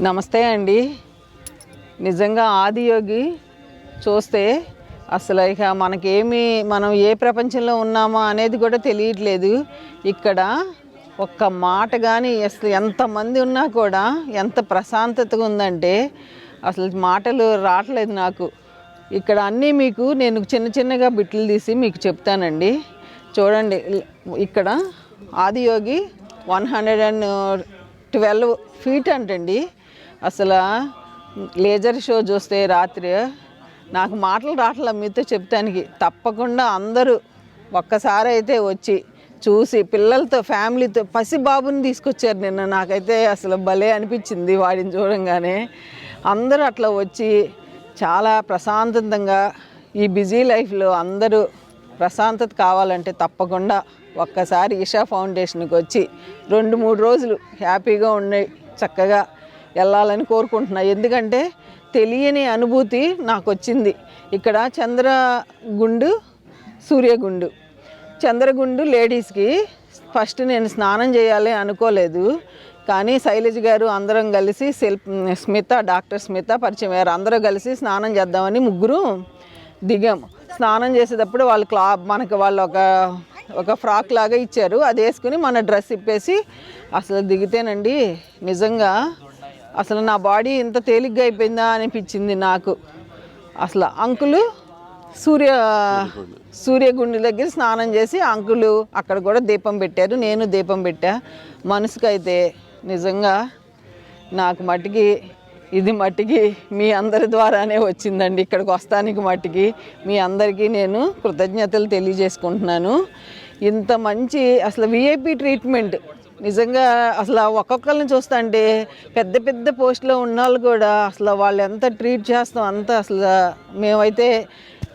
నమస్తే అండి. నిజంగా ఆదియోగి చూస్తే అసలు ఇక మనకేమి మనం ఏ ప్రపంచంలో ఉన్నామా అనేది కూడా తెలియట్లేదు. ఇక్కడ ఒక్క మాట కానీ అసలు ఎంతమంది ఉన్నా కూడా ఎంత ప్రశాంతతగా ఉందంటే అసలు మాటలు రావట్లేదు నాకు. ఇక్కడ అన్నీ మీకు నేను చిన్న చిన్నగా బిట్లు తీసి మీకు చెప్తానండి. చూడండి ఇక్కడ Adiyogi one hundred and twelve feet అంటండి. అసలు లేజర్ షో చూస్తే రాత్రి నాకు మాటలు రావట్లే మీతో చెప్తానికి. తప్పకుండా అందరూ ఒక్కసారి అయితే వచ్చి చూసి పిల్లలతో ఫ్యామిలీతో పసి బాబుని తీసుకొచ్చారు నిన్న. నాకైతే అసలు భలే అనిపించింది వాడిని చూడంగానే. అందరూ అట్లా వచ్చి చాలా ప్రశాంతంగా ఈ బిజీ లైఫ్లో అందరూ ప్రశాంతత కావాలంటే తప్పకుండా ఒక్కసారి ఈషా ఫౌండేషన్కి వచ్చి రెండు మూడు రోజులు హ్యాపీగా ఉన్నాయి చక్కగా వెళ్ళాలని కోరుకుంటున్నా. ఎందుకంటే తెలియని అనుభూతి నాకు వచ్చింది ఇక్కడ చంద్రగుండు సూర్యగుండు. చంద్రగుండు లేడీస్కి ఫస్ట్ నేను స్నానం చేయాలి అనుకోలేదు. కానీ శైలజ్ గారు అందరం కలిసి శిల్ప స్మిత డాక్టర్ స్మిత పరిచయం అయ్యారు అందరూ కలిసి స్నానం చేద్దామని ముగ్గురు దిగాము స్నానం చేసేటప్పుడు వాళ్ళు క్లా మనకి వాళ్ళు ఒక ఒక ఫ్రాక్ లాగా ఇచ్చారు. అది వేసుకుని మన డ్రెస్ ఇప్పేసి అసలు దిగితేనండి నిజంగా అసలు నా బాడీ ఇంత తేలిగ్గా అయిపోయిందా అనిపించింది నాకు. అసలు అంకులు సూర్య సూర్యగుండి దగ్గర స్నానం చేసి అంకులు అక్కడ కూడా దీపం పెట్టారు. నేను దీపం పెట్టా. మనసుకైతే నిజంగా నాకు మట్టికి ఇది మట్టికి మీ అందరి ద్వారానే వచ్చిందండి. ఇక్కడికి వస్తానికి మట్టికి మీ అందరికీ నేను కృతజ్ఞతలు తెలియజేసుకుంటున్నాను. ఇంత మంచి అసలు విఐపి ట్రీట్మెంట్ నిజంగా అసలు ఒక్కొక్కరిని చూస్తుంటే పెద్ద పెద్ద పోస్ట్లో ఉన్న వాళ్ళు కూడా అసలు వాళ్ళు ఎంత ట్రీట్ చేస్తాం అంత అసలు మేమైతే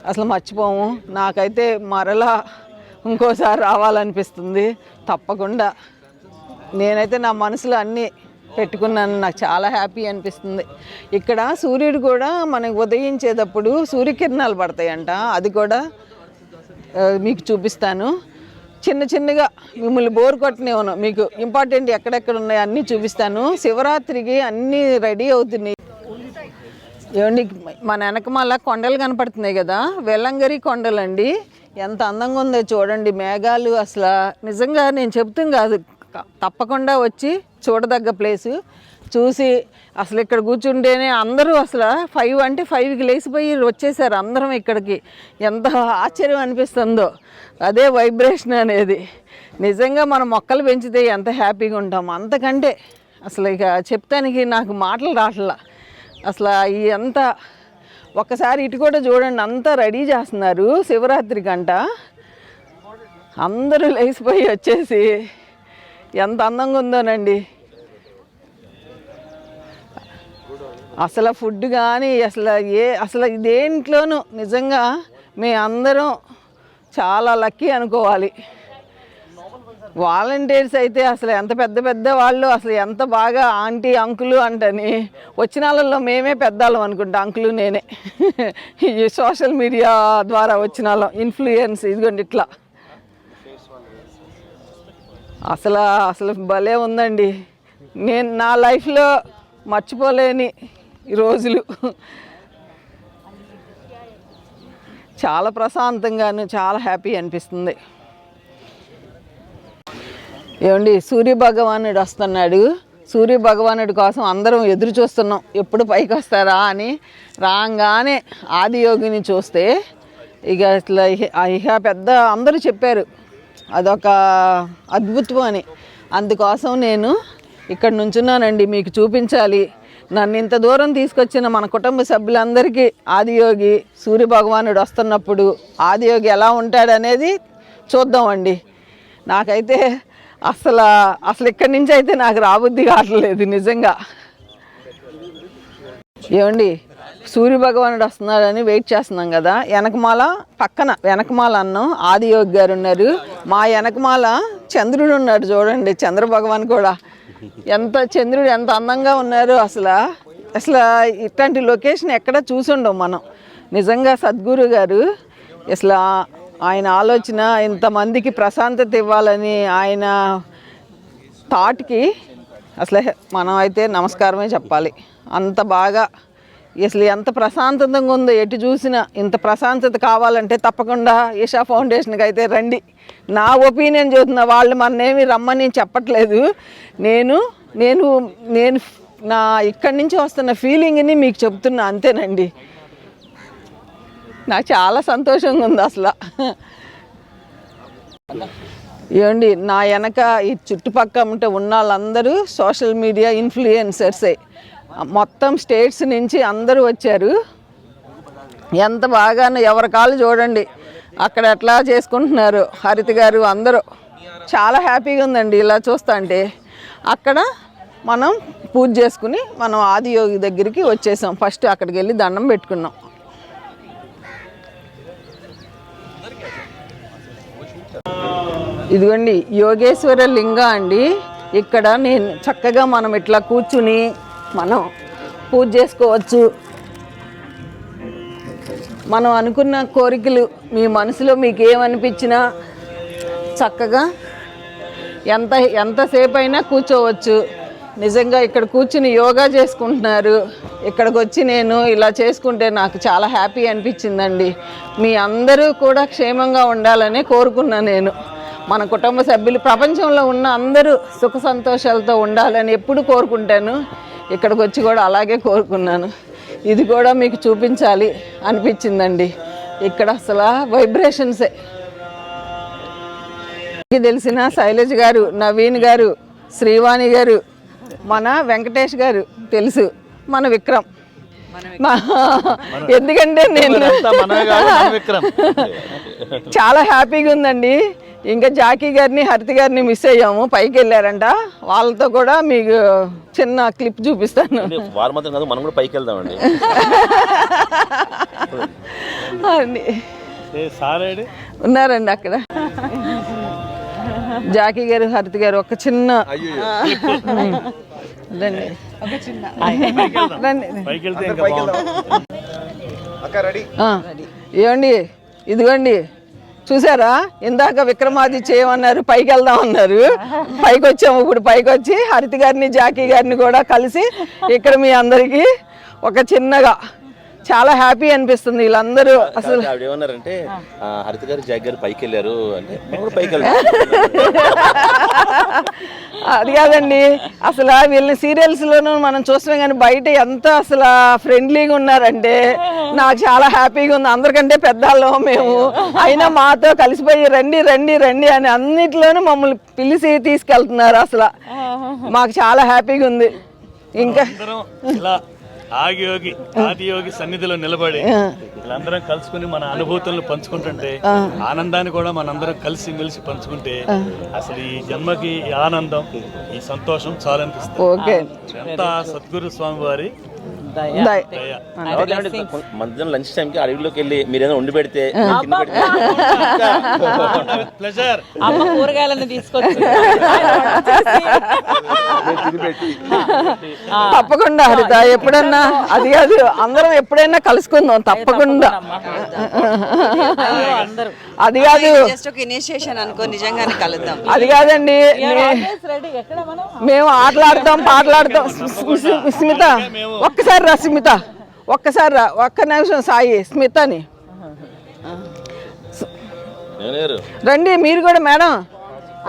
అసలు మర్చిపోము. నాకైతే మరలా ఇంకోసారి రావాలనిపిస్తుంది. తప్పకుండా. నేనైతే నా మనసులో అన్నీ పెట్టుకున్నాను. నాకు చాలా హ్యాపీ అనిపిస్తుంది. ఇక్కడ సూర్యుడు కూడా మనకు ఉదయించేటప్పుడు సూర్యకిరణాలు పడతాయంట. అది కూడా మీకు చూపిస్తాను. చిన్న చిన్నగా మిమ్మల్ని బోర్ కొట్టనేవను మీకు ఇంపార్టెంట్ ఎక్కడెక్కడ ఉన్నాయో అన్నీ చూపిస్తాను. శివరాత్రికి అన్నీ రెడీ అవుతున్నాయి. ఏమండి మన వెనకమాల కొండలు కనపడుతున్నాయి కదా వెల్లంగరి కొండలు అండి ఎంత అందంగా ఉందో చూడండి మేఘాలు అసలు నిజంగా నేను చెప్తుంది కాదు. తప్పకుండా వచ్చి చూడదగ్గ ప్లేసు. చూసి అసలు ఇక్కడ కూర్చుంటేనే అందరూ అసలు ఫైవ్ అంటే ఫైవ్కి లేచిపోయి వచ్చేసారు అందరం ఇక్కడికి. ఎంత ఆశ్చర్యం అనిపిస్తుందో. అదే వైబ్రేషన్ అనేది. నిజంగా మనం మొక్కలు పెంచితే ఎంత హ్యాపీగా ఉంటాం. అంతకంటే అసలు ఇక చెప్తానికి నాకు మాటలు రాట్లా. అసలు ఈ ఒక్కసారి ఇటు కూడా చూడండి అంతా రెడీ చేస్తున్నారు. శివరాత్రి గంట అందరూ లేచిపోయి వచ్చేసి ఎంత అందంగా ఉందోనండి. అసలు ఫుడ్ కానీ అసలు ఏ అసలు దేంట్లోనూ నిజంగా మీ అందరం చాలా లక్కీ అనుకోవాలి. వాలంటీర్స్ అయితే అసలు ఎంత పెద్ద పెద్ద వాళ్ళు అసలు ఎంత బాగా ఆంటీ అంకులు అంటని వచ్చిన వాళ్ళల్లో మేమే పెద్దాళ్ళం అనుకుంటా అంకులు నేనే. ఈ సోషల్ మీడియా ద్వారా వచ్చిన వాళ్ళం ఇన్ఫ్లుయెన్స్ ఇదిగోండి ఇట్లా. అసలు అసలు భలే ఉందండి. నేను నా లైఫ్లో మర్చిపోలేని ఈ రోజులు. చాలా ప్రశాంతంగాను చాలా హ్యాపీ అనిపిస్తుంది. ఏమండి సూర్య భగవానుడు వస్తున్నాడు. సూర్య భగవానుడి కోసం అందరం ఎదురు చూస్తున్నాం. ఎప్పుడు పైకి వస్తారా అని రాగానే ఆదియోగిని చూస్తే ఇక అట్లా ఇహ- ఇహ పెద్ద అందరూ చెప్పారు. అదొక అద్భుతం అని. అందుకోసం నేను ఇక్కడ నుంచున్నానండి. మీకు చూపించాలి. నన్ను ఇంత దూరం తీసుకొచ్చిన మన కుటుంబ సభ్యులందరికీ ఆదియోగి సూర్య భగవానుడు వస్తున్నప్పుడు ఆదియోగి ఎలా ఉంటాడనేది చూద్దామండి. నాకైతే అసలు అసలు ఇక్కడి నుంచి అయితే నాకు రాబుద్ది కావట్లేదు నిజంగా. ఏమండి సూర్య భగవానుడు వస్తున్నాడని వెయిట్ చేస్తున్నాం కదా వెనకమాల పక్కన వెనకమాల అన్నం ఆదియోగి గారు ఉన్నారు. మా వెనకమాల చంద్రుడు ఉన్నాడు చూడండి చంద్రభగవాన్ కూడా. ఎంత చంద్రుడు ఎంత అందంగా ఉన్నారు అసలు. అసలు ఇట్లాంటి లొకేషన్ ఎక్కడ చూసుండం మనం. నిజంగా సద్గురు గారు అసలు ఆయన ఆలోచన ఇంతమందికి ప్రశాంతత ఇవ్వాలని ఆయన థాట్కి అసలు మనం అయితే నమస్కారమే చెప్పాలి. అంత బాగా అసలు ఎంత ప్రశాంతంగా ఉందో ఎటు చూసినా ఇంత ప్రశాంతత కావాలంటే తప్పకుండా ఈషా ఫౌండేషన్కి అయితే రండి. నా ఒపీనియన్ చెబుతున్నా వాళ్ళు మన్నేమి రమ్మని చెప్పట్లేదు. నేను నేను నేను నా ఇక్కడి నుంచి వస్తున్న ఫీలింగ్ని మీకు చెప్తున్నా అంతేనండి. నాకు చాలా సంతోషంగా ఉంది అసలు. ఏమండి నా వెనక ఈ చుట్టుపక్కల ఉన్న వాళ్ళందరూ సోషల్ మీడియా ఇన్ఫ్లుయెన్సర్సే. మొత్తం స్టేట్స్ నుంచి అందరూ వచ్చారు. ఎంత బాగానో ఎవరి కాళ్ళు చూడండి. అక్కడ ఎట్లా చేసుకుంటున్నారు హరిత గారు అందరూ. చాలా హ్యాపీగా ఉందండి ఇలా చూస్తా అంటే. అక్కడ మనం పూజ చేసుకుని మనం ఆదియోగి దగ్గరికి వచ్చేసాం. ఫస్ట్ అక్కడికి వెళ్ళి దండం పెట్టుకున్నాం. ఇదిగోండి యోగేశ్వర లింగ అండి. ఇక్కడ నేను చక్కగా మనం ఇట్లా కూర్చుని మనం పూజ చేసుకోవచ్చు. మనం అనుకున్న కోరికలు మీ మనసులో మీకు ఏమనిపించినా చక్కగా ఎంత ఎంతసేపు అయినా కూర్చోవచ్చు. నిజంగా ఇక్కడ కూర్చుని యోగా చేసుకుంటున్నారు. ఇక్కడికి వచ్చి నేను ఇలా చేసుకుంటే నాకు చాలా హ్యాపీ అనిపించిందండి. మీ అందరూ కూడా క్షేమంగా ఉండాలని కోరుకున్నా నేను. మన కుటుంబ సభ్యులు ప్రపంచంలో ఉన్న అందరూ సుఖ సంతోషాలతో ఉండాలని ఎప్పుడు కోరుకుంటాను. ఇక్కడికి వచ్చి కూడా అలాగే కోరుకున్నాను. ఇది కూడా మీకు చూపించాలి అనిపించిందండి. ఇక్కడ అసలు వైబ్రేషన్సే మీకు తెలిసిన శైలజ్ గారు నవీన్ గారు శ్రీవాణి గారు మన వెంకటేష్ గారు తెలుసు మన విక్రమ్. ఎందుకంటే నేను. చాలా హ్యాపీగా ఉందండి. ఇంకా జాకీ గారిని హరిత గారిని మిస్ అయ్యాము. పైకి వెళ్ళారంట. వాళ్ళతో కూడా మీకు చిన్న క్లిప్ చూపిస్తాను. అంటే వారు మాత్రం కాదు మనం కూడా పైకి వెళ్దామండి. అండి. సారేడు ఉన్నారండి అక్కడ. జాకీ గారు హరిత గారు ఒక చిన్న రండి. రండి. ఏమండి? ఇదిగోండి. చూసారా? ఇందాక విక్రమాది చేయమన్నారు పైకి వెళ్దాం అన్నారు. పైకి వచ్చాము ఇప్పుడు పైకి వచ్చి హరితి గారిని జాకీ గారిని కూడా కలిసి ఇక్కడ మీ అందరికీ ఒక చిన్నగా చాలా హ్యాపీ అనిపిస్తుంది వీళ్ళందరూ అసలు. ఆవిడ ఏమన్నారంటే ఆ, హరిత గారు జాగ్ గారు పైకి వెళ్ళారు అంటే కూడా పైకి అది కాదండి. అసలు వీళ్ళని సీరియల్స్ లోనూ మనం చూస్తున్నాం కానీ బయట ఎంత అసలు ఫ్రెండ్లీగా ఉన్నారంటే నాకు చాలా హ్యాపీగా ఉంది. అందరికంటే పెద్దవాళ్ళం మేము. అయినా మాతో కలిసిపోయి రండి రండి రండి అని అన్నిట్లోనూ మమ్మల్ని పిలిచి తీసుకెళ్తున్నారు అసలు. మాకు చాలా హ్యాపీగా ఉంది. ఇంకా అందరం ఇలా ఆగి యోగి ఆది యోగి సన్నిధిలో నిలబడి వీళ్ళందరం కలుసుకుని మన అనుభూతులను పంచుకుంటుంటే ఆనందాన్ని కూడా మనందరం కలిసి మెలిసి పంచుకుంటే అసలు ఈ జన్మకి ఈ ఆనందం ఈ సంతోషం చాలా అనిపిస్తుంది. ఓకే. ఎంత సద్గురు స్వామి వారి మధ్యాహ్నం లంచ్ టైంకి అడవిలోకి వెళ్ళి మీరేదో వండి కింద పెడితే ప్లెజర్ అమ్మ కూరగాయలను తీసుకొచ్చి. తప్పకుండా హరిత ఎప్పుడన్నా అది కాదు అందరం ఎప్పుడైనా కలుసుకుందాం తప్పకుండా. అందరూ అది కాదు. జస్ట్ ఒక ఇనిషియేషన్ అనుకో నిజంగానే కలుద్దాం. అది కాదండి నే- రెడీ ఎక్కడ మనం? మేము ఆటలాడతాం పాటలాడతాం. స్మిత ఒక్కసారి రా స్మిత. ఒక్కసారి రా ఒక్క నిమిషం సాయి స్మితని. రండి మీరు కూడా మేడం.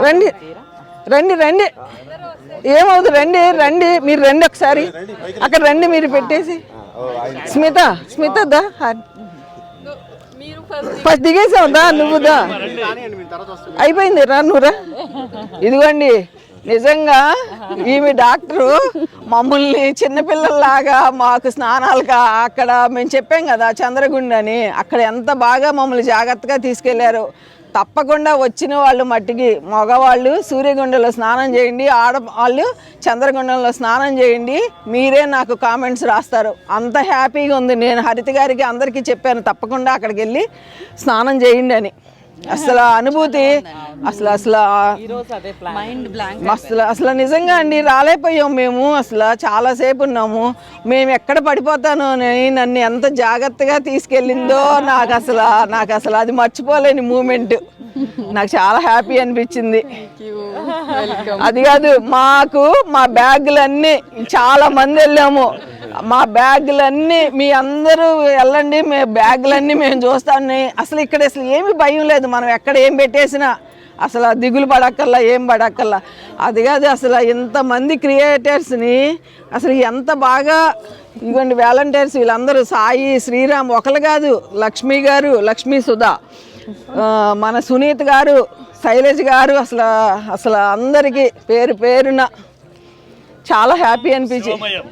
రండి. రండి రండి. ఏమవుతుంది? రండి రండి. మీరు రండి ఒకసారి. అక్కడ రండి మీరు పెట్టేసి. స్మిత స్మిత దా. ఫస్ట్ దిగేసావు దా నువ్వు దా. అయిపోయింది రా నువ్వు రా. ఇదిగోండి. నిజంగా ఈమె డాక్టరు మమ్మల్ని చిన్నపిల్లల్లాగా మాకు స్నానాలుగా అక్కడ మేము చెప్పాం కదా చంద్రగుండ అని అక్కడ ఎంత బాగా మమ్మల్ని జాగ్రత్తగా తీసుకెళ్ళారు. తప్పకుండా వచ్చిన వాళ్ళు మట్టికి మగవాళ్ళు సూర్యగుండంలో స్నానం చేయండి ఆడవాళ్ళు చంద్రగుండంలో స్నానం చేయండి. మీరే నాకు కామెంట్స్ రాస్తారు. అంత హ్యాపీగా ఉంది. నేను హరిత గారికి అందరికీ చెప్పాను తప్పకుండా అక్కడికి వెళ్ళి స్నానం చేయండి అని. అసలు అనుభూతి అసలు అసలు అసలు అసలు నిజంగా అండి రాలేకపోయాం మేము అసలు చాలాసేపు ఉన్నాము. మేము ఎక్కడ పడిపోతానో అని నన్ను ఎంత జాగ్రత్తగా తీసుకెళ్ళిందో నాకు అసలు నాకు అసలు అది మర్చిపోలేని మూమెంట్. నాకు చాలా హ్యాపీ అనిపించింది. అది కాదు మాకు మా బ్యాగులన్నీ చాలా మంది వెళ్ళాము. మా బ్యాగులన్నీ మీ అందరూ వెళ్ళండి మీ బ్యాగులన్నీ మేము చూస్తాను అసలు ఇక్కడ అసలు ఏమి భయం లేదు. మనం ఎక్కడ ఏం పెట్టేసినా అసలు దిగులు పడక్కల్లా ఏం పడక్కల్లా అది కాదు అసలు ఇంతమంది క్రియేటర్స్ని అసలు ఎంత బాగా ఇదిగోండి వాలంటీర్స్ వీళ్ళందరూ సాయి శ్రీరామ్ ఒకరు కాదు లక్ష్మి గారు లక్ష్మీ సుధా మన సునీత్ గారు శైలజ్ గారు అసలు అసలు అందరికీ పేరు పేరున చాలా హ్యాపీ అనిపించి శివమయం.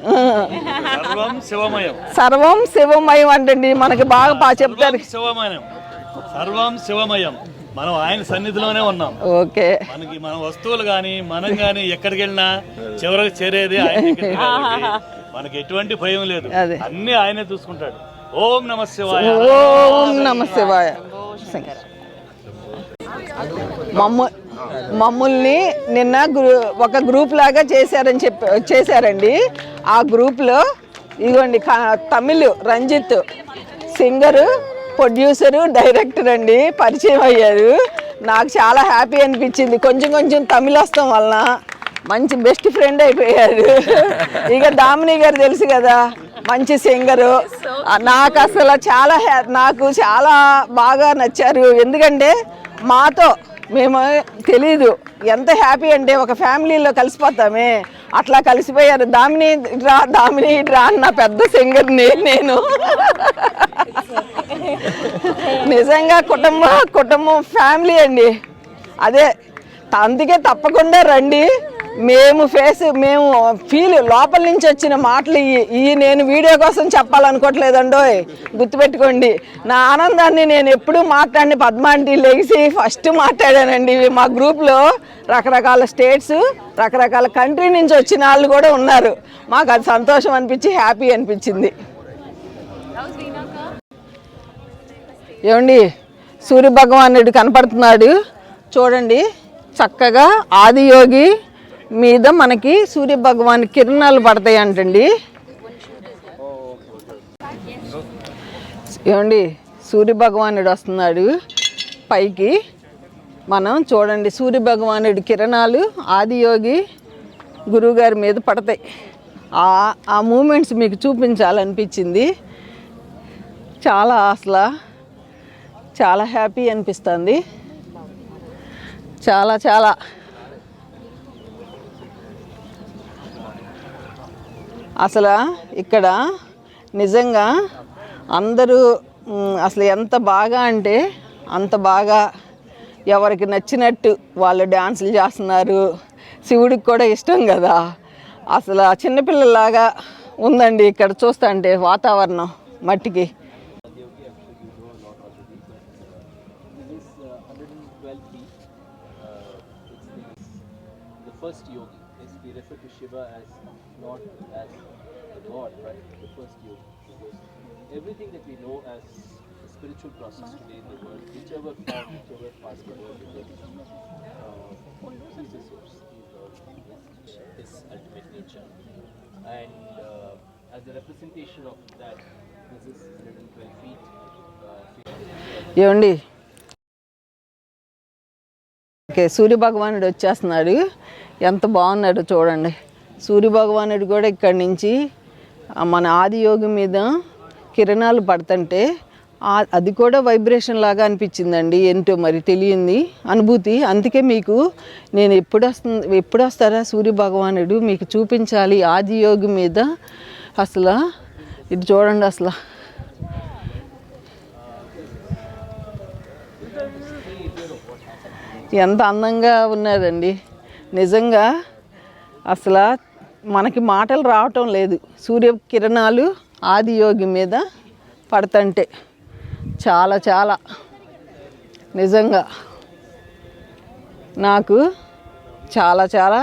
సర్వం శివమయం. సర్వం శివమయం అంటండి మనకి బాగా చెప్తారు. సర్వం శివమయం. సర్వం శివమయం. మనం ఆయన సన్నిధిలోనే ఉన్నాం. ఓకే. మనకి మన వస్తువులు కానీ మనం కానీ ఎక్కడికి వెళ్ళినా చివరికి చేరేది ఆయన మనకి ఎటువంటి భయం లేదు. అదే. అన్ని ఆయనే చూసుకుంటాడు. ఓం నమ శివాయ. ఓం నమ శివాయ. మమ్మ మమ్మల్ని నిన్న గ్రూ ఒక గ్రూప్ లాగా చేశారని చెప్పి చేశారండి. ఆ గ్రూప్లో ఇదిగోండి Tamil Ranjith singer producer director అండి పరిచయం అయ్యారు. నాకు చాలా హ్యాపీ అనిపించింది. కొంచెం కొంచెం తమిళ్ వస్తాం వలన మంచి బెస్ట్ ఫ్రెండ్ అయిపోయారు. ఇక దామిని గారు తెలుసు కదా మంచి సింగరు. నాకు అసలు చాలా నాకు చాలా బాగా నచ్చారు. ఎందుకంటే మాతో మేము తెలీదు. ఎంత హ్యాపీ అంటే ఒక ఫ్యామిలీలో కలిసిపోతామే. అట్లా కలిసిపోయారు. దామిని రా దామిని రా అన్న పెద్ద సింగర్ నేను. నిజంగా కుటుంబం కుటుంబం ఫ్యామిలీ అండి. అదే అందుకే తప్పకుండా రండి. మేము ఫేస్ మేము ఫీల్ లోపల నుంచి వచ్చిన మాటలు ఈ ఈ నేను వీడియో కోసం చెప్పాలనుకోవట్లేదండోయ్. గుర్తుపెట్టుకోండి. నా ఆనందాన్ని నేను ఎప్పుడూ మాట్లాడిన పద్మాంటి లెగిసి ఫస్ట్ మాట్లాడానండి. మా గ్రూప్లో రకరకాల స్టేట్స్ రకరకాల కంట్రీ నుంచి వచ్చిన వాళ్ళు కూడా ఉన్నారు. మాకు అది సంతోషం అనిపించి హ్యాపీ అనిపించింది. ఏమండి? సూర్య భగవానుడు కనపడుతున్నాడు. చూడండి. చక్కగా ఆదియోగి మీద మనకి సూర్య భగవాన్ కిరణాలు పడతాయి అంటండి ఏమండి సూర్య భగవానుడు వస్తున్నాడు. పైకి మనం చూడండి సూర్య భగవానుడి కిరణాలు ఆదియోగి గురువుగారి మీద పడతాయి. ఆ ఆ మూమెంట్స్ మీకు చూపించాలనిపించింది. చాలా అసలు చాలా హ్యాపీ అనిపిస్తుంది. చాలా చాలా. అసలు ఇక్కడ నిజంగా అందరూ అసలు ఎంత బాగా అంటే అంత బాగా ఎవరికి నచ్చినట్టు వాళ్ళు డ్యాన్సులు చేస్తున్నారు. శివుడికి కూడా ఇష్టం కదా. అసలు ఆ చిన్నపిల్లలాగా ఉందండి ఇక్కడ చూస్తా అంటే వాతావరణం మట్టికి. Shiva as not as a god, but the first yogi. Because everything that we know as a spiritual process today in the world, whichever form, whichever part of the world it is, uh, is the source, is the his ultimate nature. And uh, as a representation of that, this is 112 feet. Uh, ఏమండి okay సూర్య భగవానుడు వచ్చేస్తున్నాడు ఎంత బాగున్నాడు చూడండి సూర్య భగవానుడు కూడా ఇక్కడి నుంచి మన ఆదియోగి మీద కిరణాలు పడుతుంటే అది కూడా వైబ్రేషన్ లాగా అనిపించిందండి. ఏంటో మరి తెలియంది అనుభూతి. అందుకే మీకు నేను ఎప్పుడు వస్తుంది ఎప్పుడు వస్తారా సూర్య భగవానుడు మీకు చూపించాలి ఆదియోగి మీద. అసలు ఇది చూడండి అసలు. ఎంత అందంగా ఉన్నదండి నిజంగా అసలు మనకి మాటలు రావటం లేదు. సూర్య కిరణాలు ఆదియోగి మీద పడుతుంటే చాలా చాలా. నిజంగా నాకు చాలా చాలా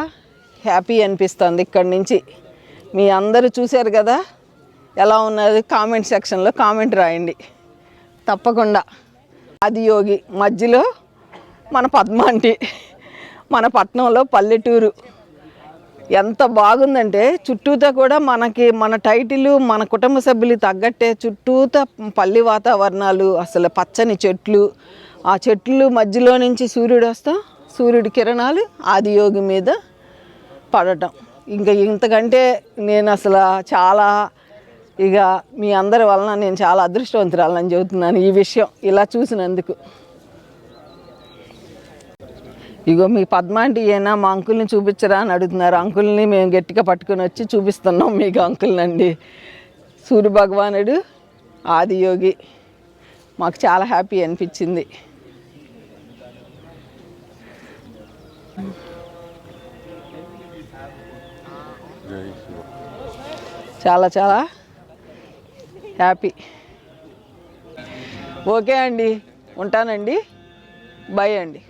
హ్యాపీ అనిపిస్తుంది ఇక్కడి నుంచి. మీ అందరూ చూశారు కదా? ఎలా ఉన్నది? కామెంట్ సెక్షన్లో కామెంట్ రాయండి. తప్పకుండా. ఆదియోగి మధ్యలో మన పద్మాంటి మన పట్నంలో పల్లెటూరు. ఎంత బాగుందంటే చుట్టూతా కూడా మనకి మన టైటిల్ మన కుటుంబ సభ్యులు తగ్గట్టే చుట్టూతా పల్లి వాతావరణాలు అసలు పచ్చని చెట్లు. ఆ చెట్లు మధ్యలో నుంచి సూర్యుడు వస్తా సూర్యుడి కిరణాలు ఆదియోగి మీద పడటం. ఇంకా ఇంతకంటే నేను అసలు చాలా ఇక మీ అందరి వలన నేను చాలా అదృష్టవంతురాలని చెబుతున్నాను ఈ విషయం ఇలా చూసినందుకు. ఇగో మీ పద్మాంటి ఏనా మా అంకుల్ని చూపించరా అని అడుగుతున్నారు. అంకుల్ని మేము గట్టిగా పట్టుకొని వచ్చి చూపిస్తున్నాం మీకు అంకుల్నండి. సూర్య భగవానుడు ఆదియోగి మాకు చాలా హ్యాపీ అనిపించింది. చాలా చాలా హ్యాపీ. ఓకే అండి ఉంటానండి. బాయ్ అండి.